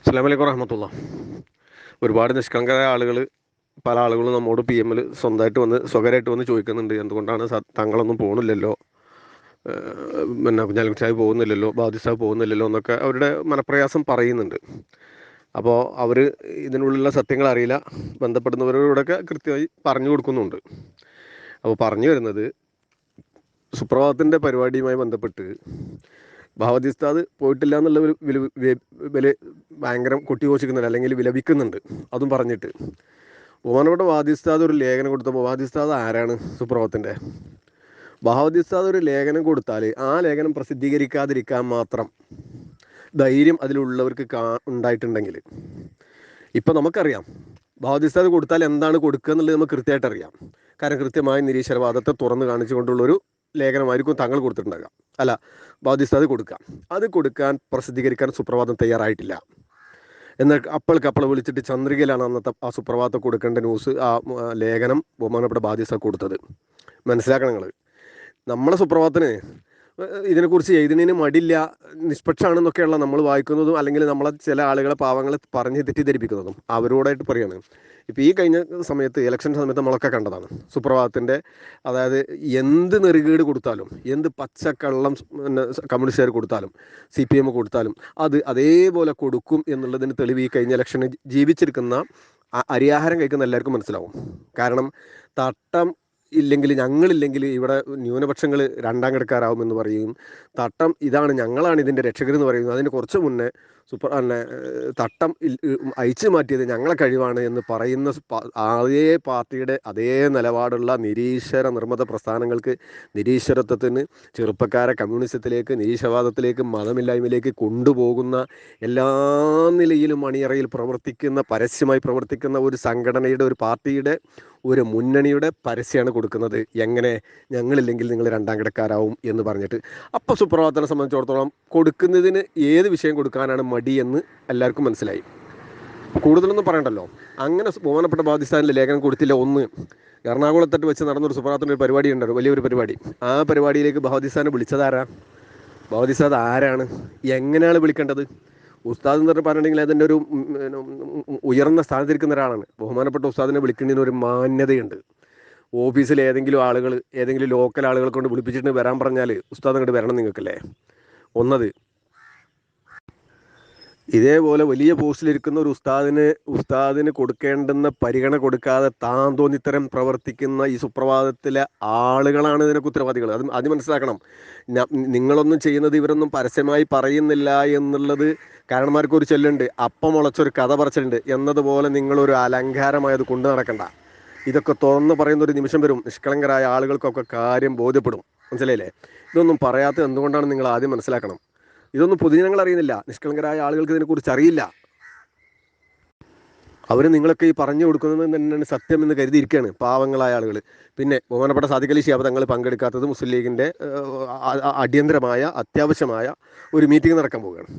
അസ്സാം വലൈക്കും വറഹമത്തുള്ള. ഒരുപാട് നിഷ്കളങ്കരായ ആളുകൾ പല ആളുകളും നമ്മോട് പി എമ്മിൽ സ്വന്തമായിട്ട് വന്ന് സ്വകാര്യമായിട്ട് വന്ന് ചോദിക്കുന്നുണ്ട്. എന്തുകൊണ്ടാണ് തങ്ങളൊന്നും പോകണില്ലല്ലോ പിന്നെ കുഞ്ഞാലിക്കുച്ചായി പോകുന്നില്ലല്ലോ ബാദിസാബ് പോകുന്നില്ലല്ലോ എന്നൊക്കെ അവരുടെ മനപ്രയാസം പറയുന്നുണ്ട്. അപ്പോൾ അവർ ഇതിനുള്ളിലുള്ള സത്യങ്ങൾ അറിയില്ല ബന്ധപ്പെടുന്നവരോടൊക്കെ കൃത്യമായി പറഞ്ഞു കൊടുക്കുന്നുണ്ട്. അപ്പോൾ പറഞ്ഞു വരുന്നത് സുപ്രഭാതത്തിന്റെ പരിപാടിയുമായി ബന്ധപ്പെട്ട് ഭാവതി ഉസ്താദ് പോയിട്ടില്ല എന്നുള്ള ഒരു വില വില ഭയങ്കര കൊട്ടിഘോഷിക്കുന്നുണ്ട് അല്ലെങ്കിൽ വിലപിക്കുന്നുണ്ട്. അതും പറഞ്ഞിട്ട്. ബഹുമാനപ്പെട്ട വാദി ഒരു ലേഖനം കൊടുത്തപ്പോൾ വാദി ആരാണ് സുപ്രഭത്തിന്റെ ബഹാവതി ഒരു ലേഖനം കൊടുത്താൽ ആ ലേഖനം പ്രസിദ്ധീകരിക്കാതിരിക്കാൻ മാത്രം ധൈര്യം അതിലുള്ളവർക്ക് കാ ഉണ്ടായിട്ടുണ്ടെങ്കിൽ. ഇപ്പം നമുക്കറിയാം. ബഹാവതി കൊടുത്താൽ എന്താണ് കൊടുക്കുക എന്നുള്ളത് നമുക്ക് കൃത്യമായിട്ട് അറിയാം കാരണം കൃത്യമായ നിരീശ്വരവാദത്തെ തുറന്നു കാണിച്ചുകൊണ്ടുള്ളൊരു ലേഖനമായിരിക്കും താങ്കൾ കൊടുത്തിട്ടുണ്ടാകുക അല്ല ബാധ്യസ്ഥ അത് കൊടുക്കുക. അത് കൊടുക്കാൻ പ്രസിദ്ധീകരിക്കാൻ സുപ്രഭാതം തയ്യാറായിട്ടില്ല. എന്നാൽ അപ്പോൾക്ക് അപ്പോൾ വിളിച്ചിട്ട് ചന്ദ്രികയിലാണ് അന്നത്തെ ആ സുപ്രഭാതം കൊടുക്കേണ്ട ന്യൂസ് ആ ലേഖനം ബഹുമാനപ്പെട്ട ബാധ്യസ്ഥ കൊടുത്തത്. മനസ്സിലാക്കണം നിങ്ങൾ നമ്മളെ സുപ്രഭാതത്തിന് ഇതിനെക്കുറിച്ച് എഴുതുന്നതിന് മടില്ല നിഷ്പക്ഷമാണെന്നൊക്കെയുള്ള നമ്മൾ വായിക്കുന്നതും അല്ലെങ്കിൽ നമ്മളെ ചില ആളുകളെ പാവങ്ങളെ പറഞ്ഞ് തെറ്റിദ്ധരിപ്പിക്കുന്നതും അവരോടായിട്ട് പറയാണ്. ഇപ്പോൾ ഈ കഴിഞ്ഞ സമയത്ത് ഇലക്ഷൻ സമയത്ത് നമ്മളൊക്കെ കണ്ടതാണ്. സുപ്രഭാതത്തിന്റെ അതായത് എന്ത് നെറുകേട് കൊടുത്താലും എന്ത് പച്ചക്കള്ളം പിന്നെ കമ്മ്യൂണിസ്റ്റുകാർ കൊടുത്താലും സി പി എം കൊടുത്താലും അത് അതേപോലെ കൊടുക്കും എന്നുള്ളതിന് തെളിവ് ഈ കഴിഞ്ഞ ഇലക്ഷന് ജീവിച്ചിരിക്കുന്ന അരിയാഹാരം കഴിക്കുന്ന എല്ലാവർക്കും മനസ്സിലാവും. കാരണം തട്ടം ഇല്ലെങ്കിൽ ഞങ്ങളില്ലെങ്കിൽ ഇവിടെ ന്യൂനപക്ഷങ്ങൾ രണ്ടാം കിടക്കാരാവുമെന്ന് പറയും. തട്ടം ഇതാണ് ഞങ്ങളാണ് ഇതിന്റെ രക്ഷകരെന്ന് പറയുന്നത്. അതിന് കുറച്ച് മുന്നേ സൂപ്പർ. അന്നെ തട്ടം അയച്ചു മാറ്റിയത് ഞങ്ങളെ കഴിവാണ് എന്ന് പറയുന്ന അതേ പാർട്ടിയുടെ അതേ നിലപാടുള്ള നിരീശ്വര നിർമ്മത പ്രസ്ഥാനങ്ങൾക്ക് നിരീശ്വരത്വത്തിന് ചെറുപ്പക്കാരെ കമ്മ്യൂണിസത്തിലേക്ക് നിരീശ്വരവാദത്തിലേക്ക് മതമില്ലായ്മയിലേക്ക് കൊണ്ടുപോകുന്ന എല്ലാ നിലയിലും അണിയറയിൽ പ്രവർത്തിക്കുന്ന പരസ്യമായി പ്രവർത്തിക്കുന്ന ഒരു സംഘടനയുടെ ഒരു പാർട്ടിയുടെ ഒരു മുന്നണിയുടെ പരസ്യമാണ് കൊടുക്കുന്നത്. എങ്ങനെ? ഞങ്ങളില്ലെങ്കിൽ നിങ്ങൾ രണ്ടാം കിടക്കാരാവും എന്ന് പറഞ്ഞിട്ട്. അപ്പോൾ സുപ്രഭാതത്തിനെ സംബന്ധിച്ചിടത്തോളം കൊടുക്കുന്നതിന് ഏത് വിഷയം കൊടുക്കാനാണ് മടി എന്ന് എല്ലാവർക്കും മനസ്സിലായി. കൂടുതലൊന്നും പറയണ്ടല്ലോ. അങ്ങനെ ബഹുമാനപ്പെട്ട പാകിസ്ഥാനിൽ ലേഖനം കൊടുത്തില്ല ഒന്ന്. എറണാകുളത്തട്ട് വെച്ച് നടന്നൊരു സുപ്രാത്തിന്റെ ഒരു പരിപാടി ഉണ്ടായിരുന്നു വലിയൊരു പരിപാടി. ആ പരിപാടിയിലേക്ക് ബഹുദിസ്ഥാനെ വിളിച്ചതാരാ ബഹദിസ്ഥാദ് ആരാണ്? എങ്ങനെയാണ് വിളിക്കേണ്ടത്? ഉസ്താദ് എന്ന് പറഞ്ഞ് പറഞ്ഞിട്ടുണ്ടെങ്കിൽ അതിന്റെ ഒരു ഉയർന്ന സ്ഥാനത്തിരിക്കുന്ന ഒരാളാണ്. ബഹുമാനപ്പെട്ട ഉസ്താദിനെ വിളിക്കുന്നതിന് ഒരു മാന്യതയുണ്ട്. ഓഫീസിൽ ഏതെങ്കിലും ആളുകൾ ഏതെങ്കിലും ലോക്കൽ ആളുകളെ കൊണ്ട് വിളിപ്പിച്ചിട്ട് വരാൻ പറഞ്ഞാൽ ഉസ്താദ് അങ്ങോട്ട് വരണം നിങ്ങൾക്കല്ലേ? ഒന്നത് ഇതേപോലെ വലിയ പോസ്റ്റിലിരിക്കുന്ന ഒരു ഉസ്താദിന് ഉസ്താദിന് കൊടുക്കേണ്ടെന്ന പരിഗണന കൊടുക്കാതെ താൻ തോന്നിത്തരം പ്രവർത്തിക്കുന്ന ഈ സുപ്രഭാതത്തിലെ ആളുകളാണ് ഇതിനൊക്കെ ഉത്തരവാദികൾ അത് അത് മനസ്സിലാക്കണം. നിങ്ങളൊന്നും ചെയ്യുന്നത് ഇവരൊന്നും പരസ്യമായി പറയുന്നില്ല എന്നുള്ളത് കാരണന്മാർക്ക് ഒരു ചെല്ലുണ്ട്. അപ്പം മുളച്ചൊരു കഥ പറച്ചിട്ടുണ്ട് എന്നതുപോലെ നിങ്ങളൊരു അലങ്കാരമായി അത് കൊണ്ടു നടക്കണ്ട. ഇതൊക്കെ തുറന്ന് പറയുന്ന ഒരു നിമിഷം വരും. നിഷ്കളങ്കരായ ആളുകൾക്കൊക്കെ കാര്യം ബോധ്യപ്പെടും. മനസ്സിലായില്ലേ? ഇതൊന്നും പറയാത്തത് എന്തുകൊണ്ടാണ് നിങ്ങൾ ആദ്യം മനസ്സിലാക്കണം. ഇതൊന്നും പൊതുജനങ്ങൾ അറിയുന്നില്ല. നിഷ്കളങ്കരായ ആളുകൾക്ക് ഇതിനെക്കുറിച്ച് അറിയില്ല. അവർ നിങ്ങളൊക്കെ ഈ പറഞ്ഞു കൊടുക്കുന്നത് തന്നെയാണ് സത്യം എന്ന് കരുതിയിരിക്കുകയാണ് പാവങ്ങളായ ആളുകൾ പിന്നെ ബഹുമാനപ്പെട്ട സാദിഖലി ശിയാബ് തങ്ങൾ പങ്കെടുക്കാത്തത് മുസ്ലിം ലീഗിന്റെ അടിയന്തരമായ അത്യാവശ്യമായ ഒരു മീറ്റിംഗ് നടക്കാൻ പോവുകയാണ്.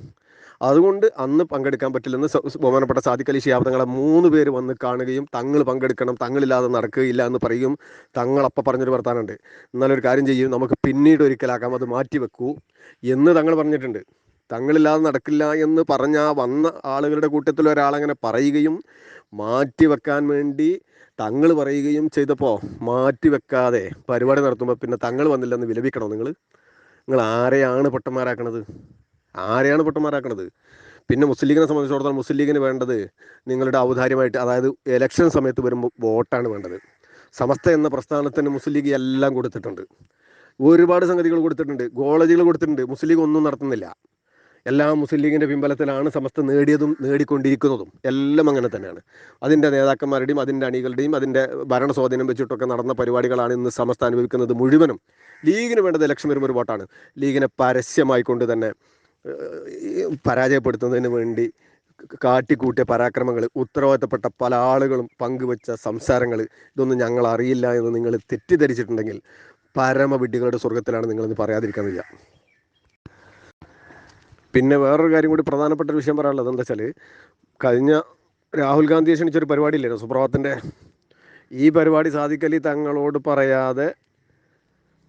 അതുകൊണ്ട് അന്ന് പങ്കെടുക്കാൻ പറ്റില്ലെന്ന് ബഹുമാനപ്പെട്ട സാദിഖ് അലി ശിഹാബ് തങ്ങളെ മൂന്ന് പേര് വന്ന് കാണുകയും തങ്ങൾ പങ്കെടുക്കണം തങ്ങളില്ലാതെ നടക്കുകയില്ല എന്ന് പറയും. തങ്ങൾ അപ്പം പറഞ്ഞൊരു വർത്താനുണ്ട് എന്നാലൊരു കാര്യം ചെയ്യും നമുക്ക് പിന്നീട് ഒരിക്കലാക്കാം അത് മാറ്റി വെക്കൂ എന്ന് തങ്ങൾ പറഞ്ഞിട്ടുണ്ട്. തങ്ങളില്ലാതെ നടക്കില്ല എന്ന് പറഞ്ഞ വന്ന ആളുകളുടെ കൂട്ടത്തിൽ ഒരാളങ്ങനെ പറയുകയും മാറ്റി വെക്കാൻ വേണ്ടി തങ്ങൾ പറയുകയും ചെയ്തപ്പോൾ മാറ്റി വെക്കാതെ പരിപാടി നടത്തുമ്പോൾ പിന്നെ തങ്ങൾ വന്നില്ലെന്ന് വിലപിക്കണോ നിങ്ങൾ? നിങ്ങൾ ആരെയാണ് പൊട്ടന്മാരാക്കണത്? ആരെയാണ് പൊട്ടന്മാരാക്കണത്? പിന്നെ മുസ്ലിം ലീഗിനെ സംബന്ധിച്ചിടത്തോളം മുസ്ലിം ലീഗിന് വേണ്ടത് നിങ്ങളുടെ ഔദാര്യമായിട്ട് അതായത് ഇലക്ഷൻ സമയത്ത് വരുമ്പോൾ വോട്ടാണ് വേണ്ടത്. സമസ്ത എന്ന പ്രസ്ഥാനത്തിന് മുസ്ലിം ലീഗ് എല്ലാം കൊടുത്തിട്ടുണ്ട്. ഒരുപാട് സംഗതികൾ കൊടുത്തിട്ടുണ്ട്. കോളേജുകൾ കൊടുത്തിട്ടുണ്ട്. മുസ്ലിം ലീഗ് ഒന്നും നടത്തുന്നില്ല. എല്ലാം മുസ്ലിം ലീഗിന്റെ പിൻബലത്തിലാണ് സമസ്ത നേടിയതും നേടിക്കൊണ്ടിരിക്കുന്നതും. എല്ലാം അങ്ങനെ തന്നെയാണ്. അതിന്റെ നേതാക്കന്മാരുടെയും അതിന്റെ അണികളുടെയും അതിന്റെ ഭരണ സ്വാധീനം വെച്ചിട്ടൊക്കെ നടന്ന പരിപാടികളാണ് ഇന്ന് സമസ്ത അനുഭവിക്കുന്നത് മുഴുവനും. ലീഗിന് വേണ്ടത് ലക്ഷ്യം വരുമ്പോൾ ഒരു വോട്ടാണ്. ലീഗിനെ പരസ്യമായിക്കൊണ്ട് തന്നെ പരാജയപ്പെടുത്തുന്നതിന് വേണ്ടി കാട്ടിക്കൂട്ടിയ പരാക്രമങ്ങൾ ഉത്തരവാദിത്തപ്പെട്ട പല ആളുകളും പങ്കുവച്ച സംസാരങ്ങൾ ഇതൊന്നും ഞങ്ങൾ അറിയില്ല എന്ന് നിങ്ങൾ തെറ്റിദ്ധരിച്ചിട്ടുണ്ടെങ്കിൽ പരമവിഡ്ഢികളുടെ സ്വർഗത്തിലാണ് നിങ്ങളിന്ന് പറയാതിരിക്കാൻ വയ്യ. പിന്നെ വേറൊരു കാര്യം കൂടി പ്രധാനപ്പെട്ട ഒരു വിഷയം പറയാനുള്ളത് എന്താ വെച്ചാൽ കഴിഞ്ഞ രാഹുൽ ഗാന്ധിയെ ക്ഷണിച്ചൊരു പരിപാടി ഇല്ലായിരുന്നു സുപ്രഭാതത്തിന്റെ ഈ പരിപാടി സാധിക്കലി തങ്ങളോട് പറയാതെ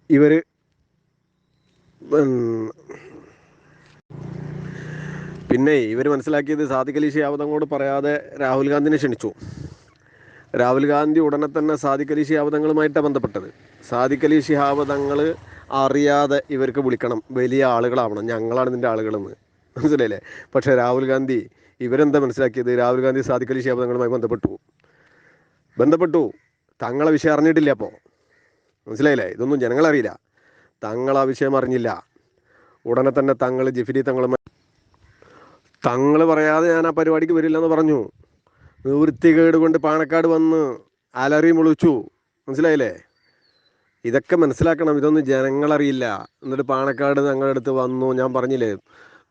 ഇവർ പിന്നെ ഇവർ മനസ്സിലാക്കിയത് സാദിഖ് അലി ഷിയാബ് പറയാതെ രാഹുൽ ഗാന്ധിനെ ക്ഷണിച്ചു. രാഹുൽ ഗാന്ധി ഉടനെ തന്നെ സാദിഖ് അലി ശിഹാബ് ബന്ധപ്പെട്ടത്. സാദിഖ് അലി ശിഹാബ് അറിയാതെ ഇവർക്ക് വിളിക്കണം. വലിയ ആളുകളാവണം. ഞങ്ങളാണ് ഇതിന്റെ ആളുകളെന്ന്. മനസ്സിലായില്ലേ? പക്ഷേ രാഹുൽ ഗാന്ധി ഇവരെന്താ മനസ്സിലാക്കിയത്? രാഹുൽ ഗാന്ധി സാദിഖ് അലി ശിഹാബ് ബന്ധപ്പെട്ടു. ബന്ധപ്പെട്ടു. തങ്ങളെ വിഷയം അറിഞ്ഞിട്ടില്ല അപ്പോൾ മനസ്സിലായില്ലേ? ഇതൊന്നും ജനങ്ങളറിയില്ല. തങ്ങൾ ആ വിഷയം അറിഞ്ഞില്ല. ഉടനെ തന്നെ തങ്ങൾ ജിഫിരി തങ്ങളുമായി തങ്ങൾ പറയാതെ ഞാൻ ആ പരിപാടിക്ക് വരില്ലെന്ന് പറഞ്ഞു. നിവൃത്തികേട് കൊണ്ട് പാണക്കാട് വന്ന് അലറി മുളിച്ചു. മനസ്സിലായില്ലേ? ഇതൊക്കെ മനസ്സിലാക്കണം. ഇതൊന്നും ജനങ്ങളറിയില്ല. എന്നിട്ട് പാണക്കാട് ഞങ്ങളുടെ അടുത്ത് വന്നു. ഞാൻ പറഞ്ഞില്ലേ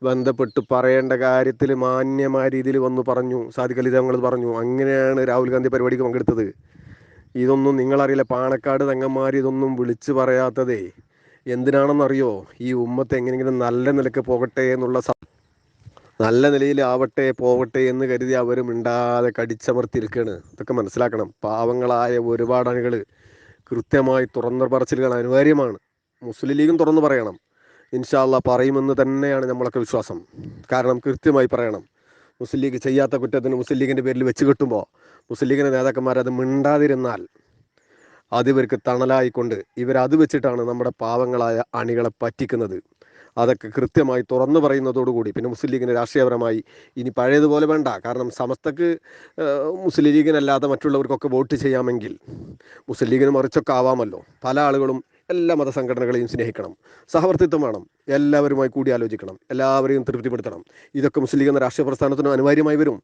ബന്ധപ്പെട്ട് പറയേണ്ട കാര്യത്തിൽ മാന്യമായ രീതിയിൽ വന്ന് പറഞ്ഞു. ഇത് തങ്ങൾ പറഞ്ഞു. അങ്ങനെയാണ് രാഹുൽ ഗാന്ധി പരിപാടിക്ക് പങ്കെടുത്തത്. ഇതൊന്നും നിങ്ങളറിയില്ല. പാണക്കാട് തങ്ങന്മാർ ഇതൊന്നും വിളിച്ചു പറയാത്തതേ. എന്തിനാണെന്നറിയോ? ഈ ഉമ്മത്ത് എങ്ങനെയെങ്കിലും നല്ല നിലയ്ക്ക് പോകട്ടെ എന്നുള്ള നല്ല നിലയിലാവട്ടെ പോവട്ടെ എന്ന് കരുതി അവർ മിണ്ടാതെ കടിച്ചമർത്തിയിരിക്കുകയാണ്. ഇതൊക്കെ മനസ്സിലാക്കണം. പാവങ്ങളായ ഒരുപാട് അണികൾ കൃത്യമായി തുറന്ന് പറച്ചിലുകൾ അനിവാര്യമാണ്. മുസ്ലിം ലീഗും തുറന്നു പറയണം. ഇൻഷാല്ല പറയുമെന്ന് തന്നെയാണ് നമ്മളൊക്കെ വിശ്വാസം. കാരണം കൃത്യമായി പറയണം. മുസ്ലിം ലീഗ് ചെയ്യാത്ത കുറ്റത്തിന് മുസ്ലിം ലീഗിന്റെ പേരിൽ വെച്ച് കിട്ടുമ്പോൾ മുസ്ലിം ലീഗിന്റെ നേതാക്കന്മാർ അത് മിണ്ടാതിരുന്നാൽ അതിവർക്ക് തണലായിക്കൊണ്ട് ഇവരത് വെച്ചിട്ടാണ് നമ്മുടെ പാവങ്ങളായ അണികളെ പറ്റിക്കുന്നത്. അതൊക്കെ കൃത്യമായി തുറന്നു പറയുന്നതോടുകൂടി പിന്നെ മുസ്ലിം ലീഗിന് രാഷ്ട്രീയപരമായി ഇനി പഴയതുപോലെ വേണ്ട. കാരണം സമസ്തക്ക് മുസ്ലിം ലീഗിനല്ലാതെ മറ്റുള്ളവർക്കൊക്കെ വോട്ട് ചെയ്യാമെങ്കിൽ മുസ്ലിം ലീഗിന് മറിച്ചൊക്കെ ആവാമല്ലോ. പല ആളുകളും എല്ലാ മതസംഘടനകളെയും സ്നേഹിക്കണം. സഹവർത്തിത്വം വേണം. എല്ലാവരുമായി കൂടിയാലോചിക്കണം. എല്ലാവരെയും തൃപ്തിപ്പെടുത്തണം. ഇതൊക്കെ മുസ്ലിം ലീഗ് എന്ന രാഷ്ട്രീയ പ്രസ്ഥാനത്തിന് അനിവാര്യമായി വരും.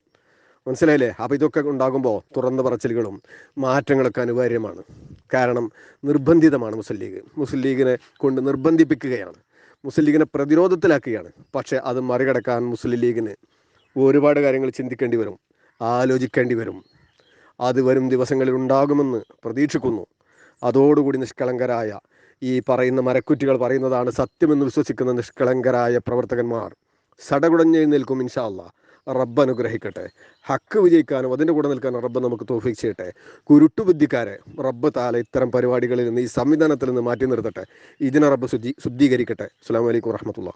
മനസ്സിലായില്ലേ? അപ്പോൾ ഇതൊക്കെ ഉണ്ടാകുമ്പോൾ തുറന്ന പറച്ചിലുകളും മാറ്റങ്ങളൊക്കെ അനിവാര്യമാണ്. കാരണം നിർബന്ധിതമാണ് മുസ്ലിം ലീഗ്. മുസ്ലിം ലീഗിനെ കൊണ്ട് നിർബന്ധിപ്പിക്കുകയാണ്. മുസ്ലിം ലീഗിനെ പ്രതിരോധത്തിലാക്കുകയാണ്. പക്ഷേ അത് മറികടക്കാൻ മുസ്ലിം ലീഗിന് ഒരുപാട് കാര്യങ്ങൾ ചിന്തിക്കേണ്ടി വരും ആലോചിക്കേണ്ടി വരും. അത് വരും ദിവസങ്ങളിൽ ഉണ്ടാകുമെന്ന് പ്രതീക്ഷിക്കുന്നു. അതോടുകൂടി നിഷ്കളങ്കരായ ഈ പറയുന്ന മരക്കുറ്റികൾ പറയുന്നതാണ് സത്യമെന്ന് വിശ്വസിക്കുന്ന നിഷ്കളങ്കരായ പ്രവർത്തകന്മാർ. സടകുടഞ്ഞെഴുന്നേൽക്കും ഇൻഷാ അല്ലാ റബ്ബ് അനുഗ്രഹിക്കട്ടെ. ഹക്ക് വിജയിക്കാനും അതിന്റെ കൂടെ നിൽക്കാനും റബ്ബ് നമുക്ക് തോഫിക് ചെയ്യട്ടെ. കുരുട്ടുബുദ്ധിക്കാരെ റബ്ബ് താല ഇത്തരം പരിപാടികളിൽ നിന്ന് ഈ സംവിധാനത്തിൽ നിന്ന് മാറ്റി നിർത്തട്ടെ. ഇതിനെ റബ്ബ് ശുദ്ധീ ശുദ്ധീകരിക്കട്ടെ. അസ്സാം വലൈക്കും വറഹമത്തുള്ള